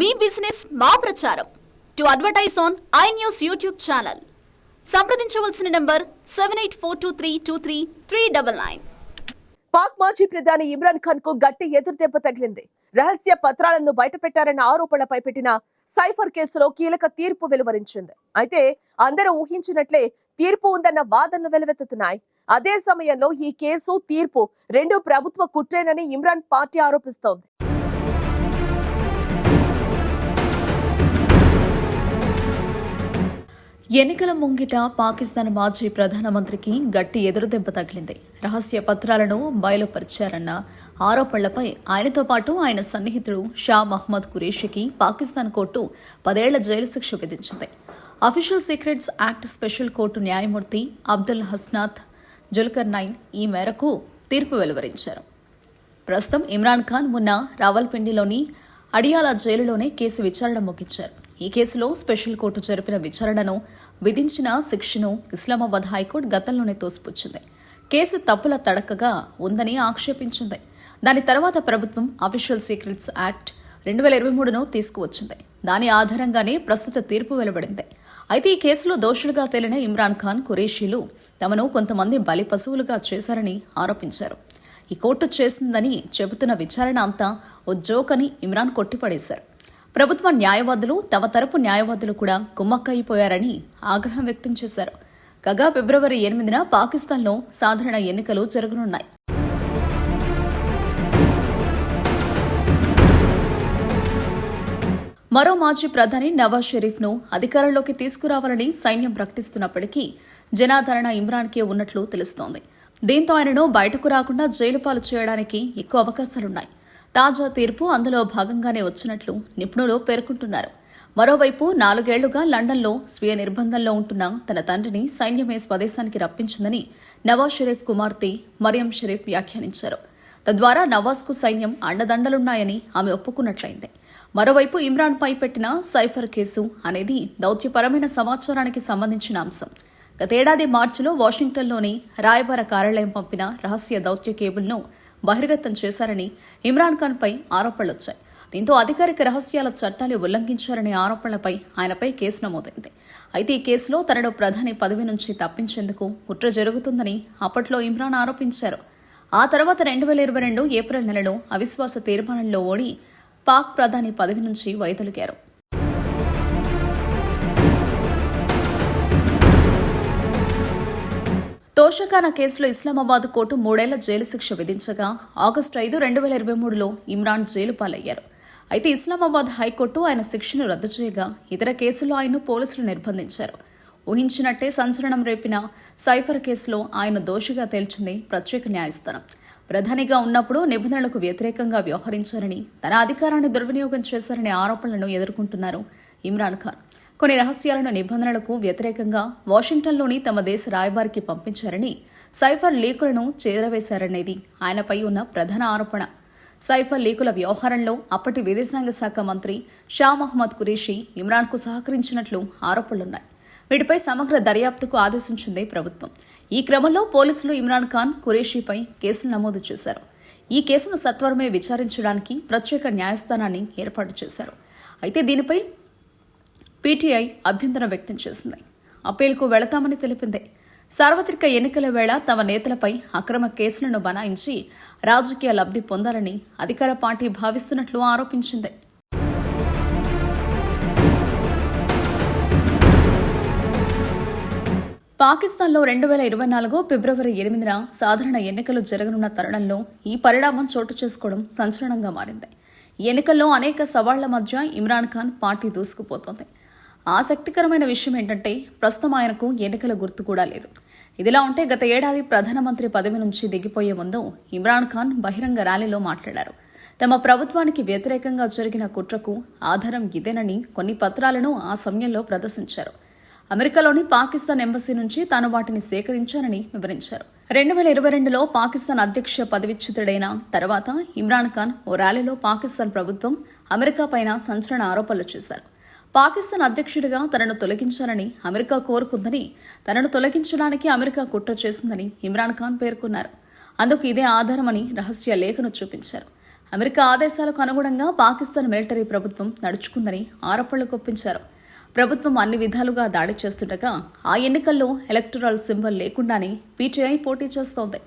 మీ business మా ప్రచారం. To advertise on I News YouTube channel సంప్రదించవలసిన number seven eight four two three two three three double nine Pak మాజీ ప్రధాని ఇమ్రాన్ ఖాన్కు గట్టి ఎదురుదెబ్బ తగిలింది. రహస్య పత్రాలను బయటపెట్టారన్న ఆరోపణలపై పెట్టిన సైఫర్ కేసులో కీలక తీర్పు వెలువరించింది. అయితే అందరూ ఊహించినట్లే తీర్పు ఉందన్న వాదనలు వెలువెత్తుతున్నాయి. అదే సమయంలో ఈ కేసు తీర్పు రెండు ప్రభుత్వ కుట్రేనని ఇమ్రాన్ పార్టీ ఆరోపిస్తోంది. ఎన్నికల ముంగిట పాకిస్తాన్ మాజీ ప్రధానమంత్రికి గట్టి ఎదురుదెబ్బ తగిలింది. రహస్య పత్రాలను బయలుపరిచారన్న ఆరోపణలపై ఆయనతో పాటు ఆయన సన్నిహితుడు షా మహ్మద్ ఖురేషికి పాకిస్తాన్ కోర్టు పదేళ్ళ జైలు శిక్ష విధించింది. Official secrets act special court న్యాయమూర్తి అబ్దుల్ హస్నాథ్ జుల్కర్ నైన్ ఈ మేరకు తీర్పు వెలువరించారు. ప్రస్తుతం ఇమ్రాన్ ఖాన్ మొన్న రావల్పిండిలోని అడియాల జైలులోనే కేసు విచారణ ముగించారు. ఈ కేసులో స్పెషల్ కోర్టు జరిపిన విచారణను విధించిన శిక్షను ఇస్లామాబాద్ హైకోర్టు గతంలోనే తోసిపుచ్చింది. కేసు తప్పుల తడకగా ఉందని ఆక్షేపించింది. దాని తర్వాత ప్రభుత్వం అఫీషియల్ సీక్రెట్స్ యాక్ట్ రెండు వేల ఇరవై మూడును తీసుకువచ్చింది. దాని ఆధారంగానే ప్రస్తుత తీర్పు వెలువడింది. అయితే ఈ కేసులో దోషులుగా తేలిన ఇమ్రాన్ ఖాన్ ఖురేషీలు తమను కొంతమంది బలి పశువులుగా చేశారని ఆరోపించారు. ఈ కోర్టు చేసిందని చెబుతున్న విచారణ అంతా ఓ జోక్ అని ఇమ్రాన్ కొట్టిపడేశారు. ప్రభుత్వ న్యాయవాదులు తమ తరపు న్యాయవాదులు కూడా కుమ్మక్కయిపోయారని ఆగ్రహం వ్యక్తం చేశారు. కాగా ఫిబ్రవరి ఎనిమిదిన పాకిస్తాన్లో సాధారణ ఎన్నికలు జరగనున్నాయి. మరో మాజీ ప్రధాని నవాజ్ షరీఫ్ను అధికారంలోకి తీసుకురావాలని సైన్యం ప్రకటిస్తున్నప్పటికీ జనాదరణ ఇమ్రాన్కే ఉన్నట్లు తెలుస్తోంది. దీంతో ఆయనను బయటకు రాకుండా జైలు పాలు చేయడానికి ఎక్కువ అవకాశాలున్నాయి. తాజా తీర్పు అందులో భాగంగానే వచ్చినట్లు నిపుణులు పేర్కొంటున్నారు. మరోవైపు నాలుగేళ్ళుగా లండన్లో స్వీయ నిర్బంధంలో ఉంటున్న తన తండ్రిని సైన్యమే స్వదేశానికి రప్పించిందని నవాజ్ షరీఫ్ కుమార్తె మరియం షరీఫ్ వ్యాఖ్యానించారు. తద్వారా నవాజ్కు సైన్యం అండదండలున్నాయని ఆమె ఒప్పుకున్నట్లయింది. మరోవైపు ఇమ్రాన్పై పెట్టిన సైఫర్ కేసు అనేది దౌత్యపరమైన సమాచారానికి సంబంధించిన అంశం. గతేడాది మార్చిలో వాషింగ్టన్లోని రాయబార కార్యాలయం పంపిన రహస్య దౌత్య కేబుల్ను బహిర్గతం చేశారని ఇమ్రాన్ ఖాన్పై ఆరోపణలొచ్చాయి. దీంతో అధికారిక రహస్యాల చట్టాన్ని ఉల్లంఘించారనే ఆరోపణలపై ఆయనపై కేసు నమోదైంది. అయితే ఈ కేసులో తనను ప్రధాని పదవి నుంచి తప్పించేందుకు కుట్ర జరుగుతుందని అప్పట్లో ఇమ్రాన్ ఆరోపించారు. ఆ తర్వాత రెండు వేల ఇరవై రెండు ఏప్రిల్ నెలలో అవిశ్వాస తీర్మానంలో ఓడి పాక్ ప్రధాని పదవి నుంచి వైదొలిగారు. తోషకాన కేసులో ఇస్లామాబాద్ కోర్టు మూడేళ్ళ జైలు శిక్ష విధించగా ఆగస్టు ఐదు రెండు వేల ఇరవై మూడులో ఇమ్రాన్ జైలు పాలయ్యారు. అయితే ఇస్లామాబాద్ హైకోర్టు ఆయన శిక్షను రద్దు చేయగా ఇతర కేసుల్లో ఆయన్ను పోలీసులు నిర్బంధించారు. ఊహించినట్టే సంచలనం రేపిన సైఫర్ కేసులో ఆయన దోషిగా తేల్చింది ప్రత్యేక న్యాయస్థానం. ప్రధానిగా ఉన్నప్పుడు నిబంధనలకు వ్యతిరేకంగా వ్యవహరించారని తన అధికారాన్ని దుర్వినియోగం చేశారనే ఆరోపణలను ఎదుర్కొంటున్నారు ఇమ్రాన్ ఖాన్. కొన్ని రహస్యాలను నిబంధనలకు వ్యతిరేకంగా వాషింగ్టన్లోని తమ దేశ రాయబారికి పంపించారని సైఫర్ లీకులను చేరవేశారనేది ఆయనపై ఉన్న ప్రధాన ఆరోపణ. సైఫర్ లీకుల వ్యవహారంలో అప్పటి విదేశాంగ శాఖ మంత్రి షా మహమ్మద్ ఖురేషీ ఇమ్రాన్కు సహకరించినట్లు ఆరోపణలున్నాయి. వీటిపై సమగ్ర దర్యాప్తుకు ఆదేశించింది ప్రభుత్వం. ఈ క్రమంలో పోలీసులు ఇమ్రాన్ ఖాన్ ఖురేషీపై కేసులు నమోదు చేశారు. ఈ కేసును సత్వరమే విచారించడానికి ప్రత్యేక న్యాయస్థానాన్ని ఏర్పాటు చేశారు. అయితే దీనిపై పీటీఐ అభ్యంతరం వ్యక్తం చేసింది. అప్పీల్కు వెళతామని తెలిపింది. సార్వత్రిక ఎన్నికల వేళ తమ నేతలపై అక్రమ కేసులను బనాయించి రాజకీయ లబ్ధి పొందాలని అధికార పార్టీ భావిస్తున్నట్లు ఆరోపించింది. పాకిస్తాన్లో రెండు వేల ఇరవై నాలుగు ఫిబ్రవరి ఎనిమిదిన సాధారణ ఎన్నికలు జరగనున్న తరుణంలో ఈ పరిణామం చోటు చేసుకోవడం సంచలనంగా మారింది. ఎన్నికల్లో అనేక సవాళ్ళ మధ్య ఇమ్రాన్ ఖాన్ పార్టీ దూసుకుపోతోంది. ఆసక్తికరమైన విషయం ఏంటంటే ప్రస్తుతం ఆయనకు ఎన్నికల గుర్తు కూడా లేదు. ఇదిలా ఉంటే గత ఏడాది ప్రధానమంత్రి పదవి నుంచి దిగిపోయే ముందు ఇమ్రాన్ ఖాన్ బహిరంగ ర్యాలీలో మాట్లాడారు. తమ ప్రభుత్వానికి వ్యతిరేకంగా జరిగిన కుట్రకు ఆధారం ఇదేనని కొన్ని పత్రాలను ఆ సమయంలో ప్రదర్శించారు. అమెరికాలోని పాకిస్తాన్ ఎంబసీ నుంచి తాను వాటిని సేకరించానని వివరించారు. రెండు వేల ఇరవై రెండులో పాకిస్తాన్ అధ్యక్ష పదవిచ్యుతుడైన తర్వాత ఇమ్రాన్ ఖాన్ ఓ ర్యాలీలో పాకిస్తాన్ ప్రభుత్వం అమెరికా పైన సంచలన ఆరోపణలు చేశారు. పాకిస్తాన్ అధ్యక్షుడిగా తనను తొలగించాలని అమెరికా కోరుకుందని తనను తొలగించడానికి అమెరికా కుట్ర చేసిందని ఇమ్రాన్ ఖాన్ పేర్కొన్నారు. అందుకు ఇదే ఆధారమని రహస్య లేఖను చూపించారు. అమెరికా ఆదేశాలకు అనుగుణంగా పాకిస్తాన్ మిలిటరీ ప్రభుత్వం నడుచుకుందని ఆరోపణలు కొప్పించారు ప్రభుత్వం అన్ని విధాలుగా దాడి చేస్తుండగా ఆ ఎన్నికల్లో ఎలక్టరల్ సింబల్ లేకుండానే పీటీఐ పోటీ చేస్తోంది.